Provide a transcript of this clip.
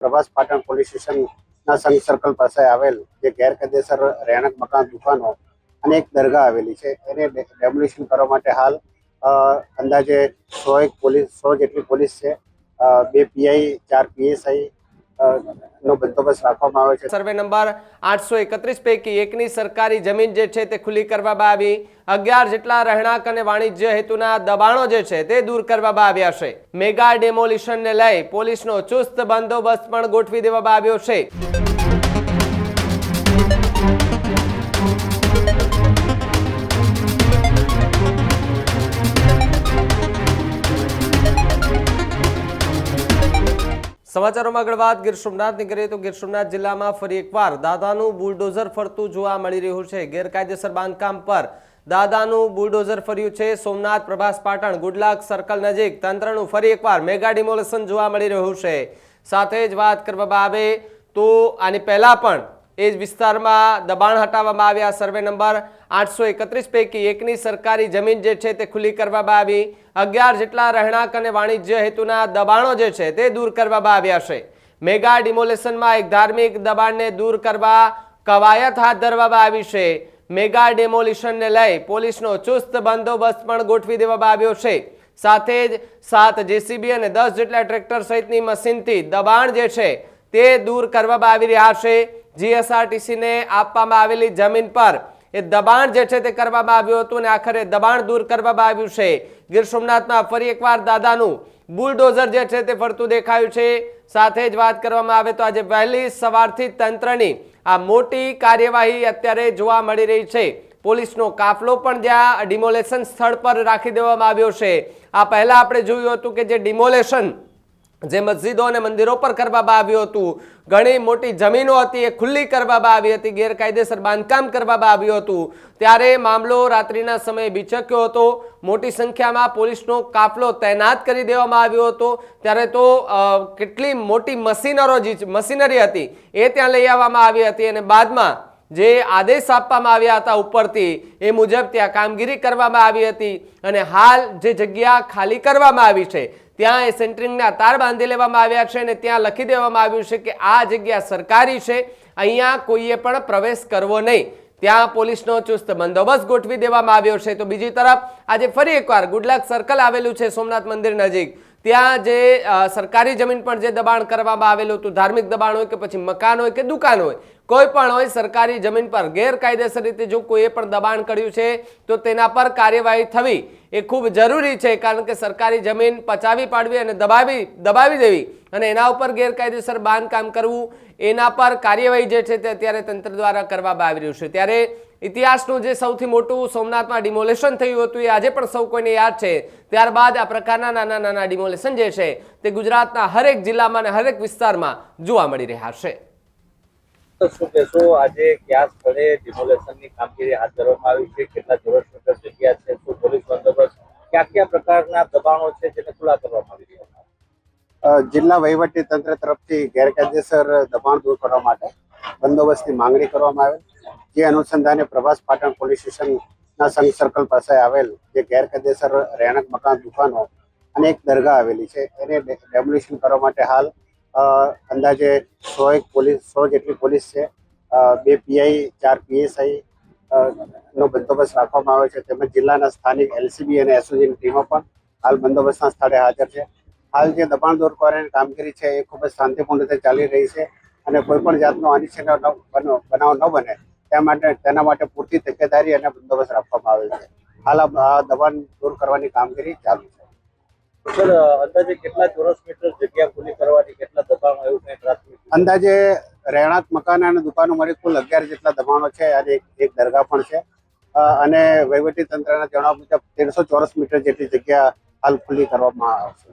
Prabhas Patan police સ્ટેશનના સંઘ circle પાસે આવેલ જે ગેરકાયદેસર રહેણાંક મકાન, દુકાનો અને એક દરગાહ આવેલી છે. એને ડેમોલિશન કરવા માટે હાલ અંદાજે સો એક પોલીસ, સો જેટલી પોલીસ છે. બે પીઆઈ ચાર પીએસઆઈ એકત્રીસ પૈકી એકની સરકારી જમીન જે છે તે ખુલ્લી કરવામાં આવી. અગિયાર જેટલા રહેણાંક અને વાણિજ્ય હેતુના દબાણો જે છે તે દૂર કરવામાં આવ્યા છે. મેગા ડેમોલિશનને લઈ પોલીસનો ચુસ્ત બંદોબસ્ત પણ ગોઠવી દેવામાં આવ્યો છે. સમાચારોમાં આગળ વાત, ગીર સોમનાથની કરીએ તો ગીર સોમનાથ જિલ્લામાં ફરી એકવાર દાદાનું બુલડોઝર ફરતું જોવા મળી રહ્યું છે. ગેરકાયદેસર બાંધકામ પર દાદાનું બુલડોઝર ફર્યું છે. Somnath Prabhas Patan good luck circle નજીક તંત્રનું ફરી એકવાર મેગા ડિમોલેશન જોવા મળી રહ્યું છે. સાથે જ વાત કરવામાં આવે તો આની પહેલા પણ એ જ વિસ્તારમાં દબાણ હટાવવામાં આવ્યા. સર્વે નંબર આઠસો એકત્રીસ પૈકી એકની સરકારી જમીન જે છે તે ખુલ્લી કરવામાં આવી. અગિયાર જેટલા રહેણાંક અને વાણિજ્ય હેતુના દબાણો જે છે તે દૂર કરવામાં આવ્યા છે. મેગા ડિમોલેશનમાં એક ધાર્મિક દબાણને દૂર કરવા કવાયત હાથ ધરવામાં આવી છે. મેગા ડેમોલિશનને લઈ પોલીસનો ચુસ્ત બંદોબસ્ત પણ ગોઠવી દેવામાં આવ્યો છે. સાથે જ સાત જેસીબી અને દસ જેટલા ટ્રેક્ટર સહિતની મશીનથી દબાણ જે છે તે દૂર કરવામાં આવી રહ્યા છે. જીએસઆરટીસીને આપવામાં આવેલી જમીન પર એ દબાણ જે છે તે કરવામાં આવ્યું હતું અને આખરે દબાણ દૂર કરવામાં આવ્યું છે. ગીર સોમનાથમાં ફરી એકવાર દાદાનું બુલડોઝર જે છે તે ફરતું દેખાયું છે. સાથે જ વાત કરવામાં આવે તો આજે વહેલી સવારથી તંત્રની આ મોટી કાર્યવાહી અત્યારે જોવા મળી રહી છે. પોલીસનો કાફલો પણ જ્યાં ડિમોલેશન સ્થળ પર રાખી દેવામાં આવ્યો છે. આ પહેલાં આપણે જોયું હતું કે જે ડિમોલેશન જે મસ્જિદો અને મંદિરો પર કરવામાં આવ્યું હતું. ઘણી મોટી જમીનો હતી, એ ખુલ્લી કરવામાં આવી હતી, ગેરકાયદેસર બાંધકામ કરવામાં આવ્યું હતું. ત્યારે મામલો રાત્રિના સમયે બીચક્યો હતો. મોટી સંખ્યામાં પોલીસનો કાફલો તૈનાત કરી દેવામાં આવ્યો હતો. ત્યારે તો કેટલી મોટી મશીનરો મશીનરી હતી, એ ત્યાં લઈ આવવામાં આવી હતી અને બાદમાં જે આદેશ આપવામાં આવ્યા હતા ઉપરથી, એ મુજબ ત્યાં કામગીરી કરવામાં આવી હતી અને હાલ જે જગ્યા ખાલી કરવામાં આવી છે ત્યાં એ સેન્ટરિંગના તાર બાંધી લેવામાં આવ્યા છે અને ત્યાં લખી દેવામાં આવ્યું છે કે આ જગ્યા સરકારી છે, અહીંયા કોઈએ પણ પ્રવેશ કરવો નહીં. ત્યાં પોલીસનો ચુસ્ત બંદોબસ્ત ગોઠવી દેવામાં આવ્યો છે. તો બીજી તરફ, આજે ફરી એકવાર ગુડલાક સર્કલ આવેલું છે સોમનાથ મંદિર નજીક. ત્યાં જે સરકારી જમીન પર જે દબાણ કરવામાં આવેલું હતું, ધાર્મિક દબાણ હોય કે પછી મકાન હોય કે દુકાન હોય, કોઈ પણ હોય સરકારી જમીન પર ગેરકાયદેસર રીતે જો કોઈએ પણ દબાણ કર્યું છે, તો તેના પર કાર્યવાહી થવી એ ખૂબ જરૂરી છે, કારણ કે સરકારી જમીન પચાવી પાડવી અને દબાવી દબાવી દેવી અને એના ઉપર ગેરકાયદેસર બાંધકામ કરવું, એના પર કાર્યવાહી જે છે તે અત્યારે તંત્ર દ્વારા કરવામાં આવી રહ્યું છે. ત્યારે ઇતિહાસનું જે સૌથી મોટું સોમનાથમાં ડિમોલેશન થયું હતું એ આજે પણ સૌ કોઈને યાદ છે. ત્યારબાદ આ પ્રકારના નાના નાના ડિમોલેશન જે છે તે ગુજરાતના હરેક જિલ્લામાં અને હરેક વિસ્તારમાં જોવા મળી રહ્યા છે. શું કહેશો? આજે કયા સ્થળે ડિમોલેશનની કામગીરી હાથ ધરવામાં આવી છે? કેટલા ચોરસ મીટર જગ્યા છે શું પોલીસ બંદોબસ્ત કયા કયા પ્રકારના દબાણો છે જેને ખુલ્લા કરવામાં આવી રહ્યા જિલ્લા વહીવટી તંત્ર તરફથી ગેરકાયદેસર દબાણ દૂર કરવા માટે બંદોબસ્તની માંગણી કરવામાં આવેલ, જે અનુસંધાને પ્રભાસ પાટણ પોલીસ સ્ટેશનના સંઘ સર્કલ પાસે આવેલ જે ગેરકાયદેસર રહેણાંક, મકાન, દુકાનો અને એક દરગાહ આવેલી છે. એને ડેમોલિશન કરવા માટે હાલ અંદાજે સો એક પોલીસ, સો જેટલી પોલીસ છે. બે પીઆઈ, ચાર પીએસઆઈ નો બંદોબસ્ત રાખવામાં આવે છે. તેમજ જિલ્લાના સ્થાનિક એલસીબી અને એસઓજીની ટીમો પણ હાલ બંદોબસ્તના સ્થળે હાજર છે. હાલ જે દબાણ દૂર કરવાની કામગીરી છે એ ખૂબ જ શાંતિપૂર્ણ રીતે ચાલી રહી છે અને કોઈ પણ જાતનો અનિચ્છનીય બનાવ ન બને તે માટે તેના માટે પૂરતી તકેદારી અને બંદોબસ્ત રાખવામાં આવેલ છે. હાલ આ આ દબાણ દૂર કરવાની કામગીરી ચાલુ છે. સર અંદાજે કેટલા ચોરસ મીટર જગ્યા ખુલ્લી કરવાની કેટલા દબાણ એવું કંઈ પ્રાથમિક? અંદાજે રહેણાંક મકાન અને દુકાનો મળી કુલ અગિયાર જેટલા દબાણો છે, અને એક દરગાહ પણ છે. અને વહીવટી તંત્રના જણાવ્યા મુજબ તેરસો ચોરસ મીટર જેટલી જગ્યા હાલ ખુલ્લી કરવામાં આવશે.